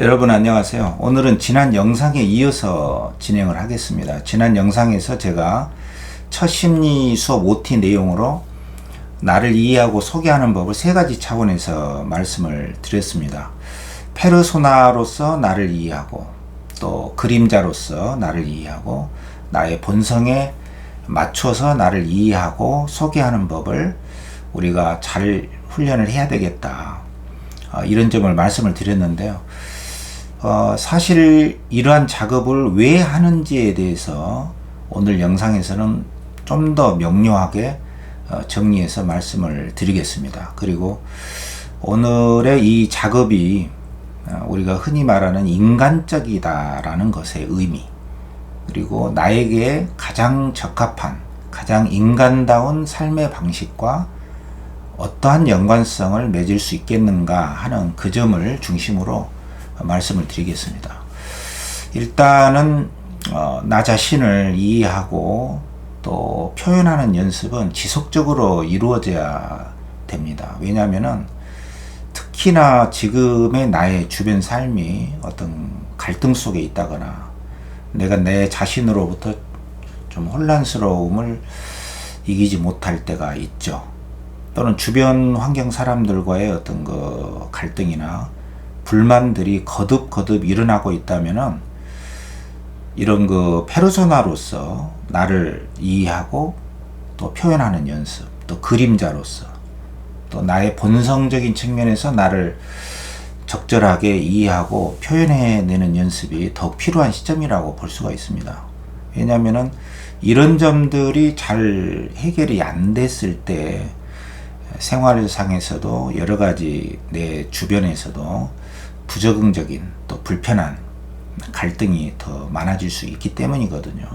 여러분 안녕하세요. 오늘은 지난 영상에 이어서 진행을 하겠습니다. 지난 영상에서 제가 첫 심리 수업 OT 내용으로 나를 이해하고 소개하는 법을 세 가지 차원에서 말씀을 드렸습니다. 페르소나로서 나를 이해하고 또 그림자로서 나를 이해하고 나의 본성에 맞춰서 나를 이해하고 소개하는 법을 우리가 잘 훈련을 해야 되겠다. 어, 이런 점을 말씀을 드렸는데요. 어, 사실 이러한 작업을 왜 하는지에 대해서 오늘 영상에서는 좀 더 명료하게 어, 정리해서 말씀을 드리겠습니다. 그리고 오늘의 이 작업이 어, 우리가 흔히 말하는 인간적이다라는 것의 의미, 그리고 나에게 가장 적합한, 가장 인간다운 삶의 방식과 어떠한 연관성을 맺을 수 있겠는가 하는 그 점을 중심으로 말씀을 드리겠습니다. 일단은 어, 나 자신을 이해하고 또 표현하는 연습은 지속적으로 이루어져야 됩니다. 왜냐하면은 특히나 지금의 나의 주변 삶이 어떤 갈등 속에 있다거나 내가 내 자신으로부터 좀 혼란스러움을 이기지 못할 때가 있죠. 또는 주변 환경 사람들과의 어떤 그 갈등이나 불만들이 거듭거듭 일어나고 있다면은 이런 그 페르소나로서 나를 이해하고 또 표현하는 연습, 또 그림자로서 또 나의 본성적인 측면에서 나를 적절하게 이해하고 표현해내는 연습이 더욱 필요한 시점이라고 볼 수가 있습니다. 왜냐하면은 이런 점들이 잘 해결이 안 됐을 때 생활상에서도 여러 가지 내 주변에서도 부적응적인 또 불편한 갈등이 더 많아질 수 있기 때문이거든요.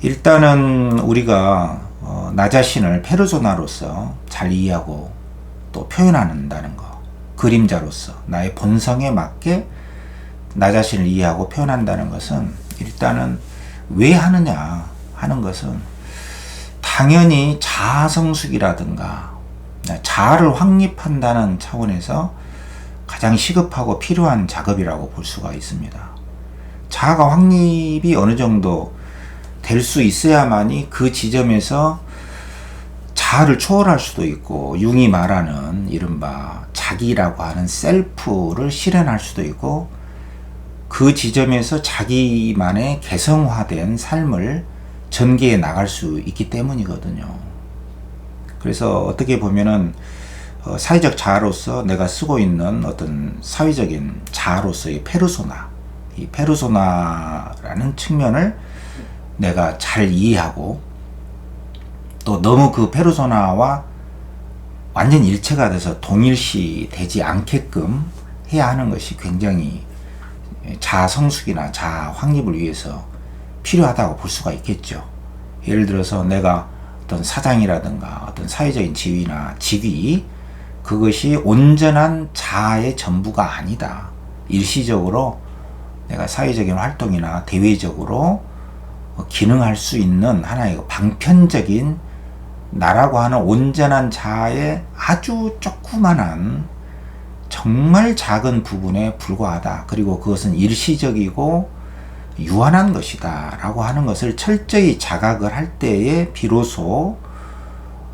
일단은 우리가 어, 나 자신을 페르소나로서 잘 이해하고 또 표현한다는 거. 그림자로서 나의 본성에 맞게 나 자신을 이해하고 표현한다는 것은 일단은 왜 하느냐 하는 것은 당연히 자아성숙이라든가 자아를 확립한다는 차원에서 가장 시급하고 필요한 작업이라고 볼 수가 있습니다. 자아가 확립이 어느 정도 될 수 있어야만이 그 지점에서 자아를 초월할 수도 있고 융이 말하는 이른바 자기라고 하는 셀프를 실현할 수도 있고 그 지점에서 자기만의 개성화된 삶을 전개해 나갈 수 있기 때문이거든요. 그래서 어떻게 보면은 어, 사회적 자아로서 내가 쓰고 있는 어떤 사회적인 자아로서의 페르소나, 이 페르소나라는 측면을 내가 잘 이해하고 또 너무 그 페르소나와 완전 일체가 돼서 동일시 되지 않게끔 해야 하는 것이 굉장히 자아 성숙이나 자아 확립을 위해서 필요하다고 볼 수가 있겠죠. 예를 들어서 내가 어떤 사장이라든가 어떤 사회적인 지위나 직위 그것이 온전한 자아의 전부가 아니다. 일시적으로 내가 사회적인 활동이나 대외적으로 기능할 수 있는 하나의 그 방편적인 나라고 하는 온전한 자아의 아주 조그만한 정말 작은 부분에 불과하다. 그리고 그것은 일시적이고 유한한 것이다. 라고 하는 것을 철저히 자각을 할 때에 비로소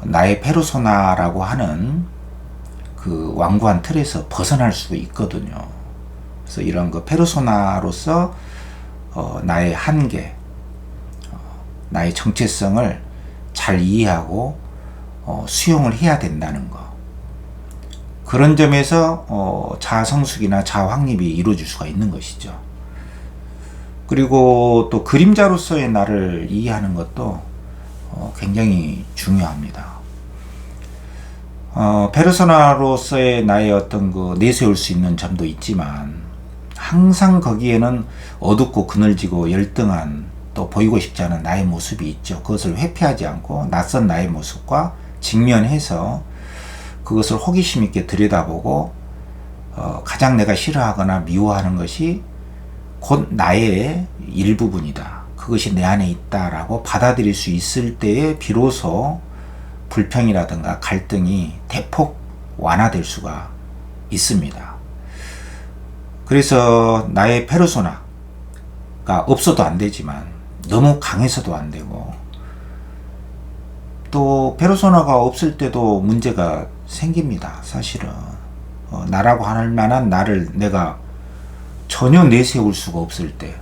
나의 페르소나라고 하는 그 완고한 틀에서 벗어날 수 있거든요. 그래서 이런 그 페르소나로서 어, 나의 한계, 어, 나의 정체성을 잘 이해하고 어, 수용을 해야 된다는 거. 그런 점에서 어, 자성숙이나 자확립이 이루어질 수가 있는 것이죠. 그리고 또 그림자로서의 나를 이해하는 것도 어, 굉장히 중요합니다. 어, 페르소나로서의 나의 어떤 그 내세울 수 있는 점도 있지만 항상 거기에는 어둡고 그늘지고 열등한 또 보이고 싶지 않은 나의 모습이 있죠. 그것을 회피하지 않고 낯선 나의 모습과 직면해서 그것을 호기심 있게 들여다보고 어, 가장 내가 싫어하거나 미워하는 것이 곧 나의 일부분이다. 그것이 내 안에 있다라고 받아들일 수 있을 때에 비로소 불평이라든가 갈등이 대폭 완화될 수가 있습니다. 그래서 나의 페르소나가 없어도 안 되지만 너무 강해서도 안 되고 또 페르소나가 없을 때도 문제가 생깁니다. 사실은 어, 나라고 할 만한 나를 내가 전혀 내세울 수가 없을 때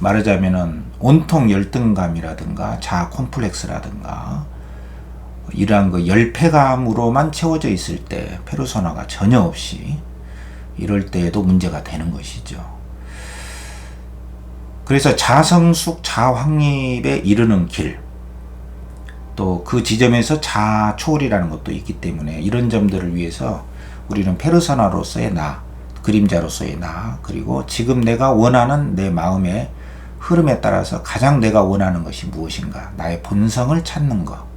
말하자면은 온통 열등감이라든가 자아 콤플렉스라든가 이러한 그 열패감으로만 채워져 있을 때 페르소나가 전혀 없이 이럴 때에도 문제가 되는 것이죠. 그래서 자성숙 자황립에 이르는 길, 또 그 지점에서 자초월이라는 것도 있기 때문에 이런 점들을 위해서 우리는 페르소나로서의 나, 그림자로서의 나, 그리고 지금 내가 원하는 내 마음의 흐름에 따라서 가장 내가 원하는 것이 무엇인가, 나의 본성을 찾는 것,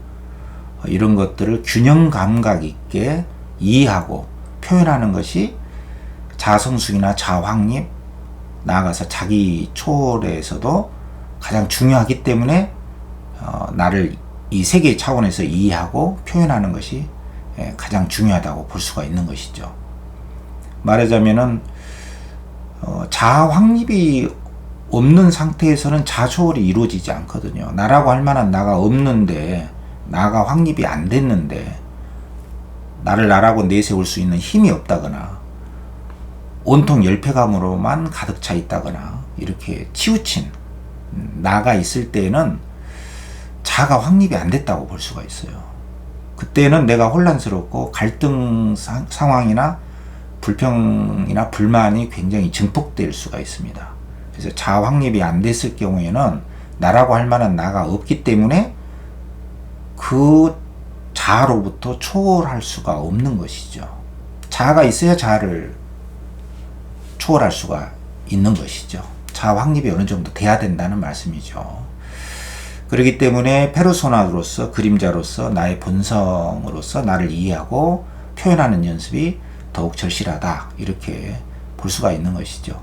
이런 것들을 균형 감각 있게 이해하고 표현하는 것이 자성숙이나 자황립, 나아가서 자기 초월에서도 가장 중요하기 때문에 어, 나를 이 세계 차원에서 이해하고 표현하는 것이 예, 가장 중요하다고 볼 수가 있는 것이죠. 말하자면은 어, 자아 확립이 없는 상태에서는 자초월이 이루어지지 않거든요. 나라고 할 만한 나가 없는데 나가 확립이 안 됐는데 나를 나라고 내세울 수 있는 힘이 없다거나 온통 열패감으로만 가득 차 있다거나 이렇게 치우친 나가 있을 때에는 자가 확립이 안 됐다고 볼 수가 있어요. 그때는 내가 혼란스럽고 갈등 상, 상황이나 불평이나 불만이 굉장히 증폭될 수가 있습니다. 그래서 자아 확립이 안 됐을 경우에는 나라고 할 만한 나가 없기 때문에 그 자아로부터 초월할 수가 없는 것이죠. 자아가 있어야 자아를 초월할 수가 있는 것이죠. 자아 확립이 어느 정도 돼야 된다는 말씀이죠. 그렇기 때문에 페르소나로서 그림자로서 나의 본성으로서 나를 이해하고 표현하는 연습이 더욱 절실하다 이렇게 볼 수가 있는 것이죠.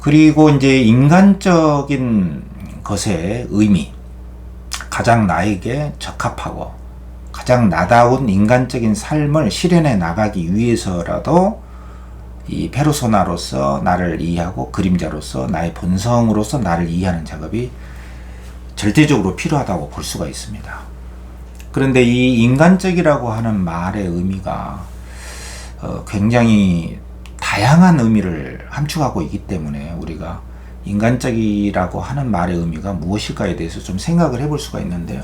그리고 이제 인간적인 것의 의미 가장 나에게 적합하고 가장 나다운 인간적인 삶을 실현해 나가기 위해서라도 이 페르소나로서 나를 이해하고 그림자로서 나의 본성으로서 나를 이해하는 작업이 절대적으로 필요하다고 볼 수가 있습니다. 그런데 이 인간적이라고 하는 말의 의미가 어, 굉장히 다양한 의미를 함축하고 있기 때문에 우리가 인간적이라고 하는 말의 의미가 무엇일까에 대해서 좀 생각을 해볼 수가 있는데요.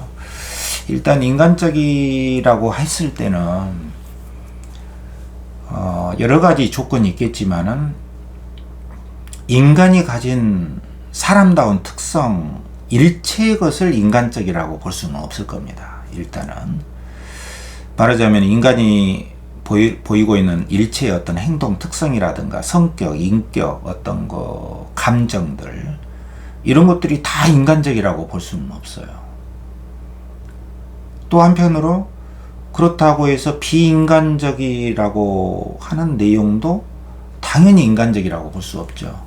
일단 인간적이라고 했을 때는 어, 여러 가지 조건이 있겠지만은 인간이 가진 사람다운 특성 일체의 것을 인간적이라고 볼 수는 없을 겁니다. 일단은 말하자면 인간이 보이, 보이고 있는 일체의 어떤 행동 특성이라든가 성격, 인격, 어떤 거 감정들 이런 것들이 다 인간적이라고 볼 수는 없어요. 또 한편으로 그렇다고 해서 비인간적이라고 하는 내용도 당연히 인간적이라고 볼 수 없죠.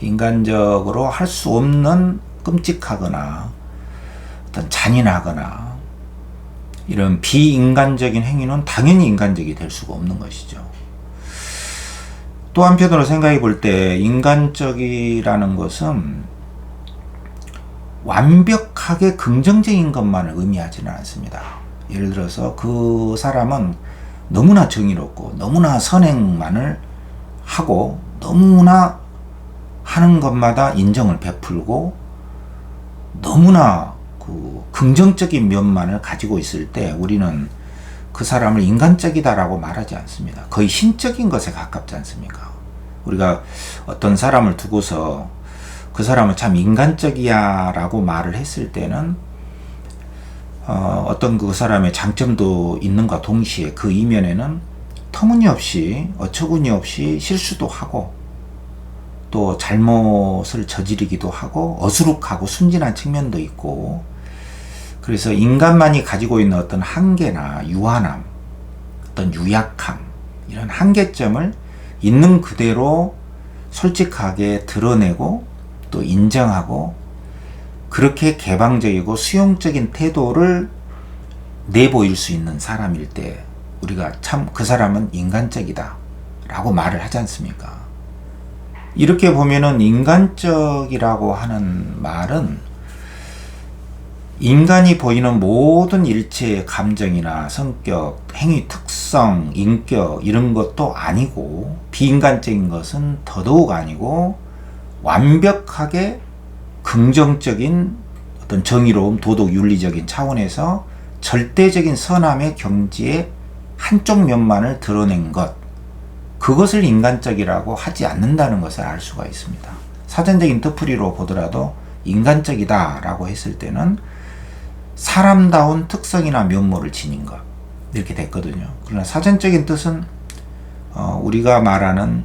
인간적으로 할 수 없는 끔찍하거나 어떤 잔인하거나 이런 비인간적인 행위는 당연히 인간적이 될 수가 없는 것이죠. 또 한편으로 생각해 볼 때 인간적이라는 것은 완벽하게 긍정적인 것만을 의미하지는 않습니다. 예를 들어서 그 사람은 너무나 정의롭고 너무나 선행만을 하고 너무나 하는 것마다 인정을 베풀고 너무나 그 긍정적인 면만을 가지고 있을 때 우리는 그 사람을 인간적이다라고 말하지 않습니다. 거의 신적인 것에 가깝지 않습니까? 우리가 어떤 사람을 두고서 그 사람은 참 인간적이야 라고 말을 했을 때는 어, 어떤 그 사람의 장점도 있는가 동시에 그 이면에는 터무니없이 어처구니없이 실수도 하고 또 잘못을 저지르기도 하고 어수룩하고 순진한 측면도 있고 그래서 인간만이 가지고 있는 어떤 한계나 유한함, 어떤 유약함, 이런 한계점을 있는 그대로 솔직하게 드러내고 또 인정하고 그렇게 개방적이고 수용적인 태도를 내보일 수 있는 사람일 때 우리가 참 그 사람은 인간적이다 라고 말을 하지 않습니까? 이렇게 보면은 인간적이라고 하는 말은 인간이 보이는 모든 일체의 감정이나 성격, 행위 특성, 인격 이런 것도 아니고 비인간적인 것은 더더욱 아니고 완벽하게 긍정적인 어떤 정의로움, 도덕, 윤리적인 차원에서 절대적인 선함의 경지의 한쪽 면만을 드러낸 것 그것을 인간적이라고 하지 않는다는 것을 알 수가 있습니다. 사전적인 뜻풀이로 보더라도 인간적이다라고 했을 때는 사람다운 특성이나 면모를 지닌 것 이렇게 됐거든요. 그러나 사전적인 뜻은 어, 우리가 말하는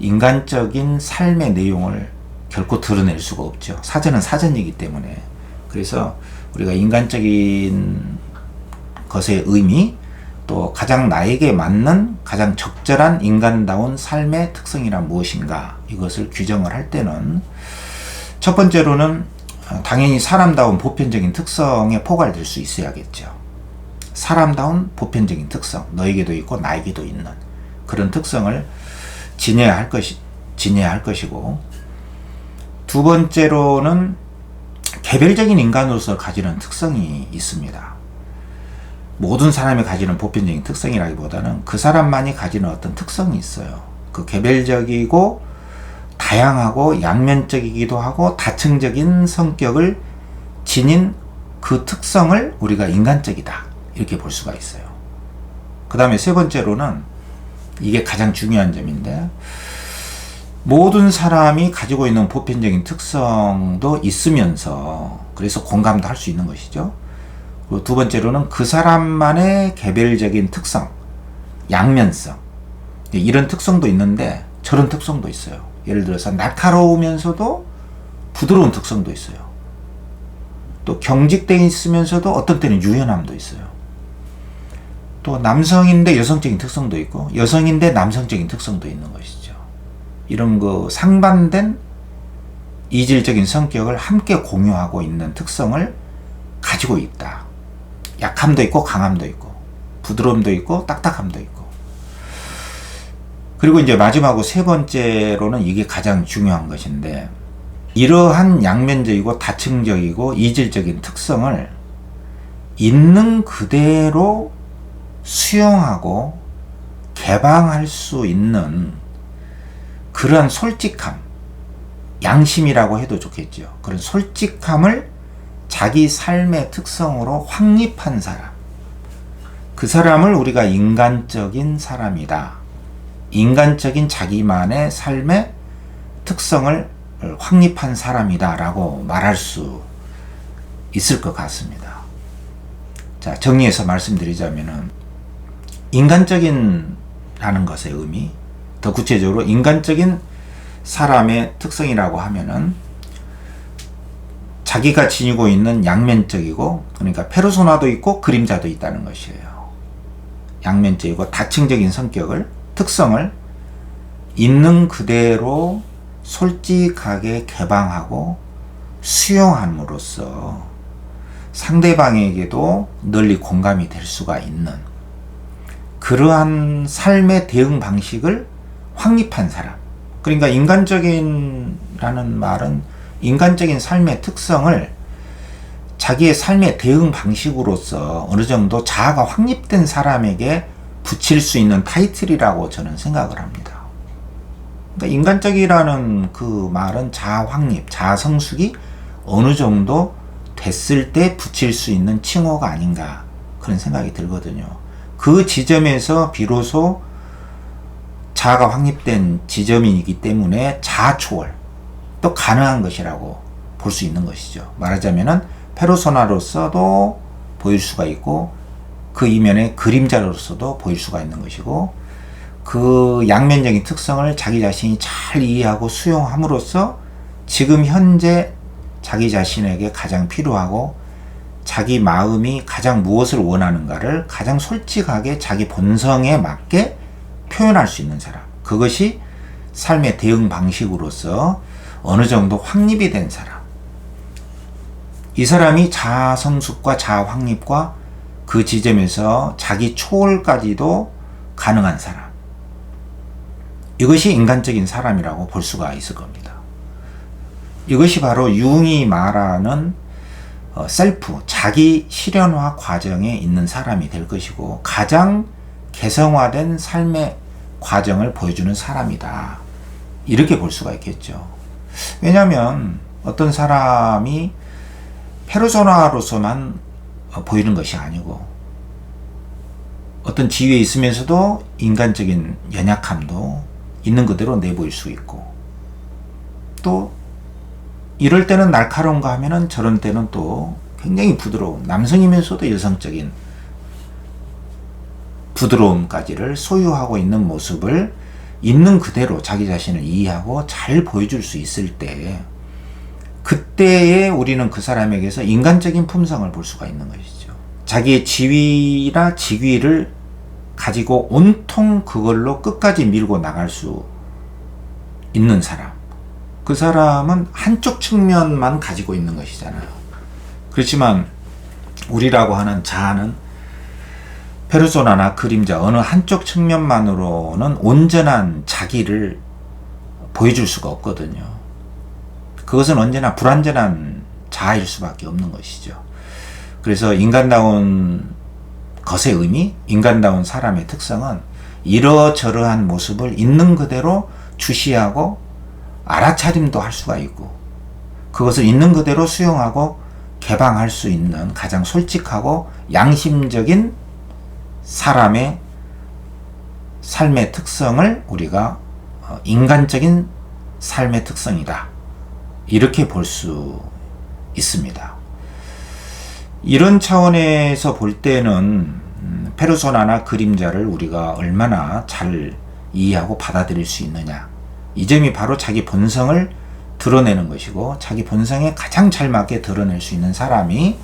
인간적인 삶의 내용을 결코 드러낼 수가 없죠. 사전은 사전이기 때문에 그래서 우리가 인간적인 것의 의미 또 가장 나에게 맞는 가장 적절한 인간다운 삶의 특성이란 무엇인가 이것을 규정을 할 때는 첫 번째로는 어, 당연히 사람다운 보편적인 특성에 포괄될 수 있어야겠죠. 사람다운 보편적인 특성, 너에게도 있고 나에게도 있는 그런 특성을 지녀야 할 것이 지녀야 할 것이고 두 번째로는 개별적인 인간으로서 가지는 특성이 있습니다. 모든 사람이 가지는 보편적인 특성이라기보다는 그 사람만이 가지는 어떤 특성이 있어요. 그 개별적이고 다양하고 양면적이기도 하고 다층적인 성격을 지닌 그 특성을 우리가 인간적이다. 이렇게 볼 수가 있어요. 그 다음에 세 번째로는 이게 가장 중요한 점인데, 모든 사람이 가지고 있는 보편적인 특성도 있으면서, 그래서 공감도 할 수 있는 것이죠. 그리고 두 번째로는 그 사람만의 개별적인 특성, 양면성. 이런 특성도 있는데, 저런 특성도 있어요. 예를 들어서 날카로우면서도 부드러운 특성도 있어요. 또 경직되어 있으면서도 어떤 때는 유연함도 있어요. 또 남성인데 여성적인 특성도 있고 여성인데 남성적인 특성도 있는 것이죠. 이런 그 상반된 이질적인 성격을 함께 공유하고 있는 특성을 가지고 있다. 약함도 있고 강함도 있고 부드러움도 있고 딱딱함도 있고 그리고 이제 마지막으로 세 번째로는 이게 가장 중요한 것인데 이러한 양면적이고 다층적이고 이질적인 특성을 있는 그대로 수용하고 개방할 수 있는 그러한 솔직함, 양심이라고 해도 좋겠죠. 그런 솔직함을 자기 삶의 특성으로 확립한 사람. 그 사람을 우리가 인간적인 사람이다. 인간적인 자기만의 삶의 특성을 확립한 사람이다라고 말할 수 있을 것 같습니다. 자, 정리해서 말씀드리자면은 인간적인 라는 것의 의미, 더 구체적으로 인간적인 사람의 특성이라고 하면은 자기가 지니고 있는 양면적이고 그러니까 페르소나도 있고 그림자도 있다는 것이에요. 양면적이고 다층적인 성격을 특성을 있는 그대로 솔직하게 개방하고 수용함으로써 상대방에게도 널리 공감이 될 수가 있는 그러한 삶의 대응 방식을 확립한 사람. 그러니까 인간적인라는 말은 인간적인 삶의 특성을 자기의 삶의 대응 방식으로서 어느 정도 자아가 확립된 사람에게 붙일 수 있는 타이틀이라고 저는 생각을 합니다. 그러니까 인간적이라는 그 말은 자아 확립, 자아 성숙이 어느 정도 됐을 때 붙일 수 있는 칭호가 아닌가 그런 생각이 들거든요. 그 지점에서 비로소 자아가 확립된 지점이기 때문에 자아 초월 또 가능한 것이라고 볼 수 있는 것이죠. 말하자면은 페르소나로서도 보일 수가 있고 그 이면에 그림자로서도 보일 수가 있는 것이고 그 양면적인 특성을 자기 자신이 잘 이해하고 수용함으로써 지금 현재 자기 자신에게 가장 필요하고 자기 마음이 가장 무엇을 원하는가를 가장 솔직하게 자기 본성에 맞게 표현할 수 있는 사람. 그것이 삶의 대응 방식으로서 어느 정도 확립이 된 사람. 이 사람이 자아 성숙과 자아 확립과 그 지점에서 자기 초월까지도 가능한 사람. 이것이 인간적인 사람이라고 볼 수가 있을 겁니다. 이것이 바로 융이 말하는 어, 셀프, 자기 실현화 과정에 있는 사람이 될 것이고 가장 개성화된 삶의 과정을 보여주는 사람이다. 이렇게 볼 수가 있겠죠. 왜냐하면 어떤 사람이 페르소나로서만 어, 보이는 것이 아니고 어떤 지위에 있으면서도 인간적인 연약함도 있는 그대로 내보일 수 있고 또 이럴 때는 날카로운가 하면은 저런 때는 또 굉장히 부드러운 남성이면서도 여성적인 부드러움까지를 소유하고 있는 모습을 있는 그대로 자기 자신을 이해하고 잘 보여줄 수 있을 때 그때에 우리는 그 사람에게서 인간적인 품성을 볼 수가 있는 것이죠. 자기의 지위나 직위를 가지고 온통 그걸로 끝까지 밀고 나갈 수 있는 사람. 그 사람은 한쪽 측면만 가지고 있는 것이잖아요. 그렇지만 우리라고 하는 자아는 페르소나나 그림자 어느 한쪽 측면만으로는 온전한 자기를 보여줄 수가 없거든요. 그것은 언제나 불완전한 자아일 수밖에 없는 것이죠. 그래서 인간다운 것의 의미, 인간다운 사람의 특성은 이러저러한 모습을 있는 그대로 주시하고 알아차림도 할 수가 있고 그것을 있는 그대로 수용하고 개방할 수 있는 가장 솔직하고 양심적인 사람의 삶의 특성을 우리가 어, 인간적인 삶의 특성이다. 이렇게 볼 수 있습니다. 이런 차원에서 볼 때는 음, 페르소나나 그림자를 우리가 얼마나 잘 이해하고 받아들일 수 있느냐. 이 점이 바로 자기 본성을 드러내는 것이고 자기 본성에 가장 잘 맞게 드러낼 수 있는 사람이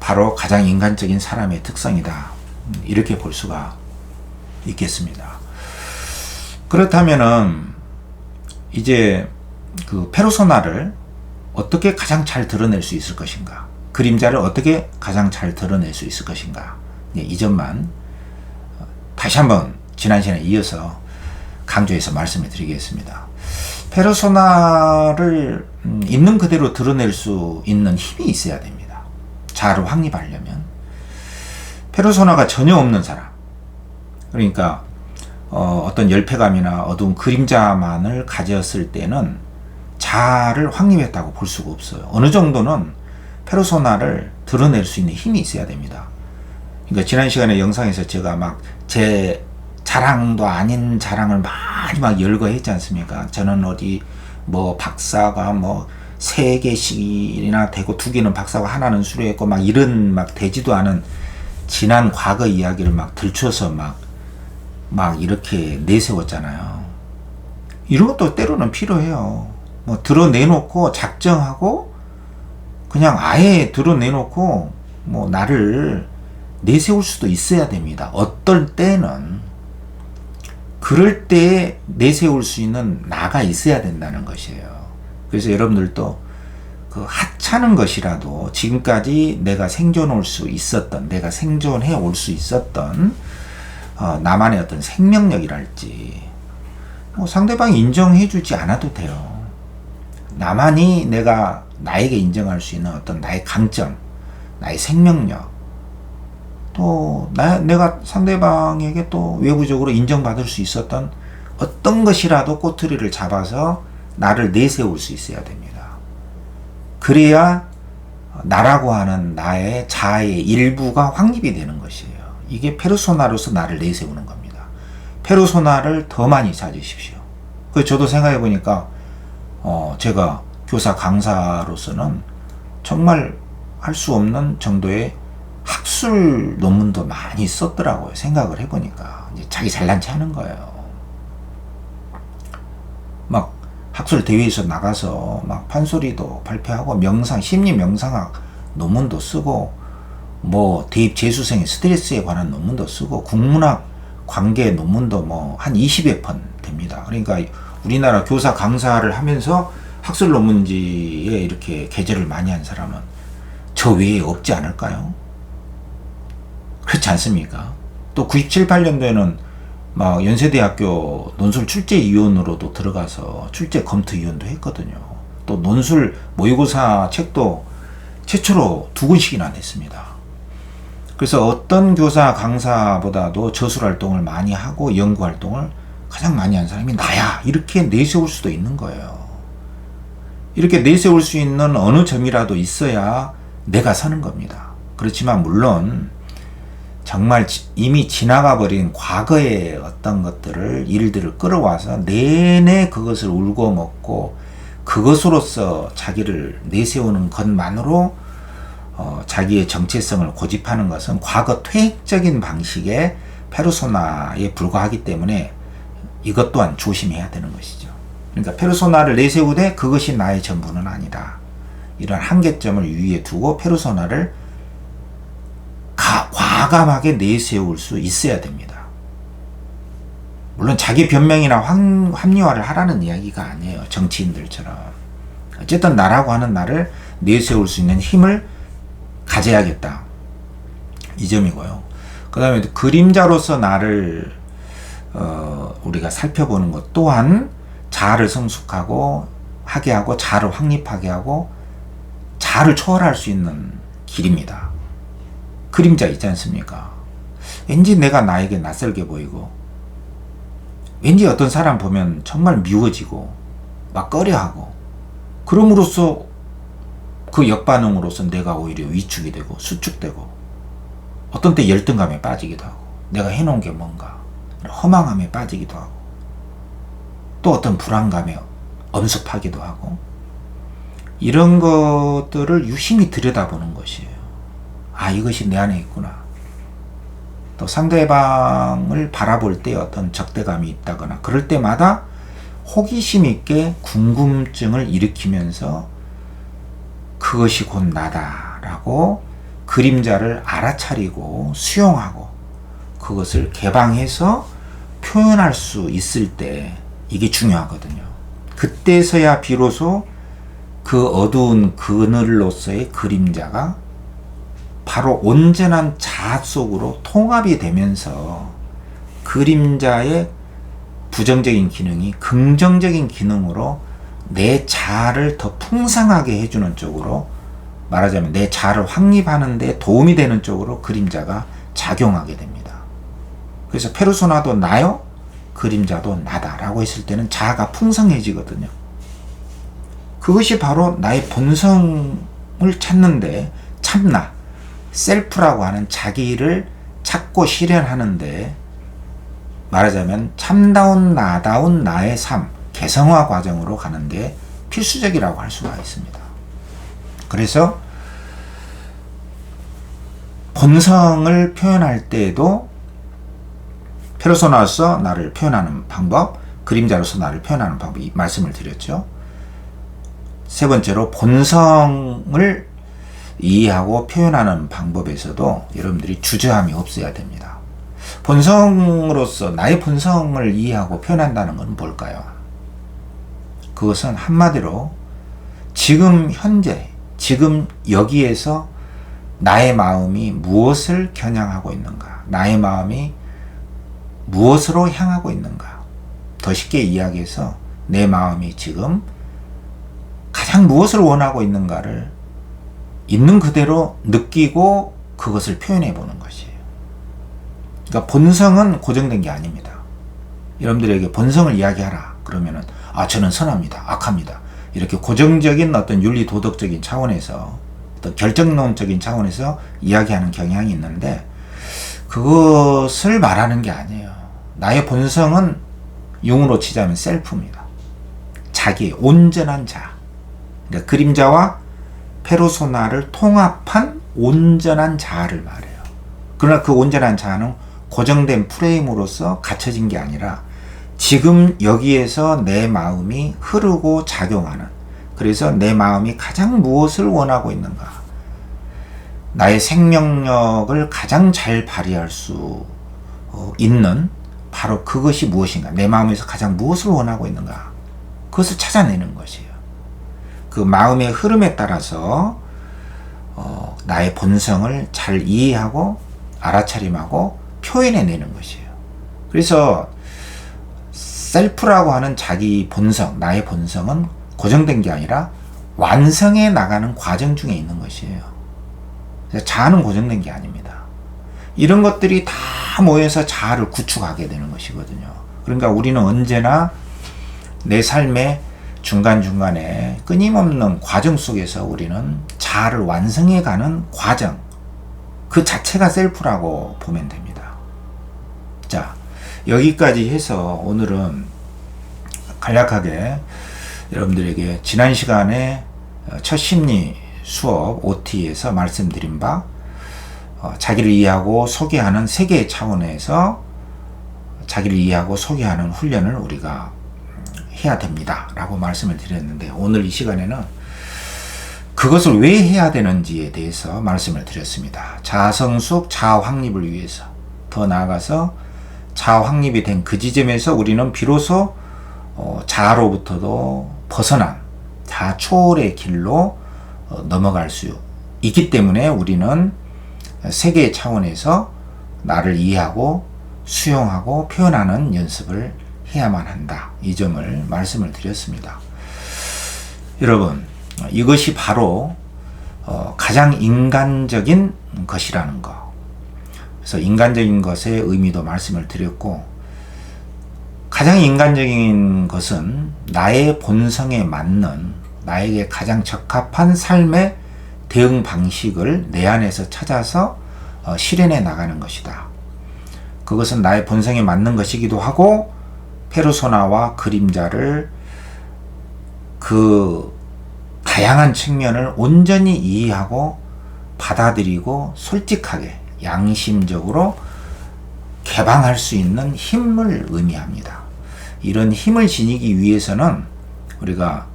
바로 가장 인간적인 사람의 특성이다. 이렇게 볼 수가 있겠습니다. 그렇다면은 이제 그 페르소나를 어떻게 가장 잘 드러낼 수 있을 것인가? 그림자를 어떻게 가장 잘 드러낼 수 있을 것인가? 네, 이 점만 다시 한번 지난 시간에 이어서 강조해서 말씀을 드리겠습니다. 페르소나를 음, 있는 그대로 드러낼 수 있는 힘이 있어야 됩니다. 자아를 확립하려면 페르소나가 전혀 없는 사람 그러니까 어, 떤 열패감이나 어두운 그림자만을 가졌을 때는 자아를 확립했다고 볼 수가 없어요. 어느 정도는 페르소나를 드러낼 수 있는 힘이 있어야 됩니다. 그러니까 지난 시간에 영상에서 제가 막 제 자랑도 아닌 자랑을 많이 막 열거했지 않습니까? 저는 어디 뭐 박사가 뭐 세 개씩이나 되고 두 개는 박사가 하나는 수료했고 막 이런 막 되지도 않은 지난 과거 이야기를 막 들춰서 막 막 이렇게 내세웠잖아요. 이런 것도 때로는 필요해요. 뭐 드러내놓고 작정하고 그냥 아예 드러내놓고 뭐 나를 내세울 수도 있어야 됩니다. 어떨 때는 그럴 때 내세울 수 있는 나가 있어야 된다는 것이에요. 그래서 여러분들도 그 하찮은 것이라도 지금까지 내가 생존 올수 있었던, 내가 생존해 올 수 있었던 어, 나만의 어떤 생명력이랄지 뭐 상대방이 인정해 주지 않아도 돼요. 나만이 내가 나에게 인정할 수 있는 어떤 나의 강점, 나의 생명력, 또 나, 내가 상대방에게 또 외부적으로 인정받을 수 있었던 어떤 것이라도 꼬투리를 잡아서 나를 내세울 수 있어야 됩니다. 그래야 나라고 하는 나의 자아의 일부가 확립이 되는 것이에요. 이게 페르소나로서 나를 내세우는 겁니다. 페르소나를 더 많이 찾으십시오. 그 저도 생각해 보니까 어 제가 교사 강사로서는 정말 할 수 없는 정도의 학술 논문도 많이 썼더라고요. 생각을 해보니까. 자기 잘난 체 하는 거예요. 막 학술 대회에서 나가서 막 판소리도 발표하고 명상, 심리 명상학 논문도 쓰고 뭐 대입 재수생의 스트레스에 관한 논문도 쓰고 국문학 관계 논문도 뭐 한 20여 편 됩니다. 그러니까 우리나라 교사 강사를 하면서 학술 논문지에 이렇게 게재를 많이 한 사람은 저 외에 없지 않을까요? 그렇지 않습니까? 또 97, 8년도에는 막 연세대학교 논술 출제위원으로도 들어가서 출제 검토위원도 했거든요. 또 논술 모의고사 책도 최초로 두 권씩이나 냈습니다. 그래서 어떤 교사 강사보다도 저술 활동을 많이 하고 연구 활동을 가장 많이 한 사람이 나야 이렇게 내세울 수도 있는 거예요. 이렇게 내세울 수 있는 어느 점이라도 있어야 내가 사는 겁니다. 그렇지만 물론 정말 이미 지나가 버린 과거의 어떤 것들을 일들을 끌어와서 내내 그것을 울고 먹고 그것으로서 자기를 내세우는 것만으로 어, 자기의 정체성을 고집하는 것은 과거 퇴행적인 방식의 페르소나에 불과하기 때문에 이것 또한 조심해야 되는 것이죠. 그러니까 페르소나를 내세우되 그것이 나의 전부는 아니다. 이런 한계점을 유의해 두고 페르소나를 가, 과감하게 내세울 수 있어야 됩니다. 물론 자기 변명이나 확, 합리화를 하라는 이야기가 아니에요. 정치인들처럼. 어쨌든 나라고 하는 나를 내세울 수 있는 힘을 가져야겠다. 이 점이고요. 그 다음에 그림자로서 나를 어, 우리가 살펴보는 것 또한 자아를 성숙하고 하게 하고 자아를 확립하게 하고 자아를 초월할 수 있는 길입니다. 그림자 있지 않습니까? 왠지 내가 나에게 낯설게 보이고 왠지 어떤 사람 보면 정말 미워지고 막 꺼려하고 그럼으로써 그 역반응으로서 내가 오히려 위축이 되고 수축되고 어떤 때 열등감에 빠지기도 하고 내가 해놓은 게 뭔가 허망함에 빠지기도 하고 또 어떤 불안감에 엄습하기도 하고 이런 것들을 유심히 들여다보는 것이에요. 아 이것이 내 안에 있구나. 또 상대방을 바라볼 때 어떤 적대감이 있다거나 그럴 때마다 호기심 있게 궁금증을 일으키면서 그것이 곧 나다라고 그림자를 알아차리고 수용하고 그것을 개방해서 표현할 수 있을 때 이게 중요하거든요. 그때서야 비로소 그 어두운 그늘로서의 그림자가 바로 온전한 자아 속으로 통합이 되면서 그림자의 부정적인 기능이 긍정적인 기능으로 내 자아를 더 풍성하게 해주는 쪽으로 말하자면 내 자아를 확립하는 데 도움이 되는 쪽으로 그림자가 작용하게 됩니다. 그래서 페르소나도 나요, 그림자도 나다라고 했을 때는 자아가 풍성해지거든요. 그것이 바로 나의 본성을 찾는데 참나, 셀프라고 하는 자기를 찾고 실현하는데 말하자면 참다운 나다운 나의 삶, 개성화 과정으로 가는데 필수적이라고 할 수가 있습니다. 그래서 본성을 표현할 때에도 페르소나로서 나를 표현하는 방법, 그림자로서 나를 표현하는 방법 이 말씀을 드렸죠. 세 번째로 본성을 이해하고 표현하는 방법에서도 여러분들이 주저함이 없어야 됩니다. 본성으로서 나의 본성을 이해하고 표현한다는 것은 뭘까요? 그것은 한마디로 지금 현재, 지금 여기에서 나의 마음이 무엇을 겨냥하고 있는가? 나의 마음이 무엇으로 향하고 있는가? 더 쉽게 이야기해서 내 마음이 지금 가장 무엇을 원하고 있는가를 있는 그대로 느끼고 그것을 표현해 보는 것이에요. 그러니까 본성은 고정된 게 아닙니다. 여러분들에게 본성을 이야기하라. 그러면은, 아, 저는 선합니다. 악합니다. 이렇게 고정적인 어떤 윤리 도덕적인 차원에서 어떤 결정론적인 차원에서 이야기하는 경향이 있는데, 그것을 말하는 게 아니에요. 나의 본성은 용으로 치자면 셀프입니다. 자기 온전한 자. 그러니까 그림자와 페르소나를 통합한 온전한 자아를 말해요. 그러나 그 온전한 자아는 고정된 프레임으로서 갖춰진 게 아니라 지금 여기에서 내 마음이 흐르고 작용하는 그래서 내 마음이 가장 무엇을 원하고 있는가 나의 생명력을 가장 잘 발휘할 수 어, 있는 바로 그것이 무엇인가? 내 마음에서 가장 무엇을 원하고 있는가? 그것을 찾아내는 것이에요. 그 마음의 흐름에 따라서 어, 나의 본성을 잘 이해하고 알아차림하고 표현해내는 것이에요. 그래서 셀프라고 하는 자기 본성, 나의 본성은 고정된 게 아니라 완성해 나가는 과정 중에 있는 것이에요. 그래서 자아는 고정된 게 아닙니다. 이런 것들이 다 모여서 자아를 구축하게 되는 것이거든요. 그러니까 우리는 언제나 내 삶의 중간중간에 끊임없는 과정 속에서 우리는 자아를 완성해 가는 과정, 그 자체가 셀프라고 보면 됩니다. 자, 여기까지 해서 오늘은 간략하게 여러분들에게 지난 시간에 첫 심리 수업 OT에서 말씀드린 바 어, 자기를 이해하고 소개하는 세계의 차원에서 자기를 이해하고 소개하는 훈련을 우리가 해야 됩니다. 라고 말씀을 드렸는데 오늘 이 시간에는 그것을 왜 해야 되는지에 대해서 말씀을 드렸습니다. 자성숙 자아 확립을 위해서 더 나아가서 자아 확립이 된 그 지점에서 우리는 비로소 어, 자아로부터도 벗어난 자아 초월의 길로 어, 넘어갈 수 있기 때문에 우리는 세계의 차원에서 나를 이해하고 수용하고 표현하는 연습을 해야만 한다. 이 점을 말씀을 드렸습니다. 여러분, 이것이 바로 어, 가장 인간적인 것이라는 것. 그래서 인간적인 것의 의미도 말씀을 드렸고, 가장 인간적인 것은 나의 본성에 맞는 나에게 가장 적합한 삶의 대응 방식을 내 안에서 찾아서 어, 실현해 나가는 것이다. 그것은 나의 본성에 맞는 것이기도 하고 페르소나와 그림자를 그 다양한 측면을 온전히 이해하고 받아들이고 솔직하게 양심적으로 개방할 수 있는 힘을 의미합니다. 이런 힘을 지니기 위해서는 우리가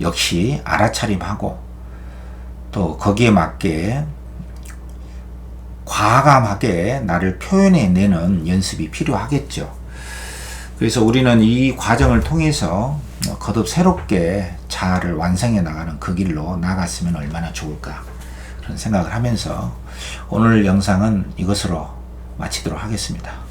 역시 알아차림하고 또 거기에 맞게 과감하게 나를 표현해 내는 연습이 필요하겠죠. 그래서 우리는 이 과정을 통해서 거듭 새롭게 자아를 완성해 나가는 그 길로 나갔으면 얼마나 좋을까 그런 생각을 하면서 오늘 영상은 이것으로 마치도록 하겠습니다.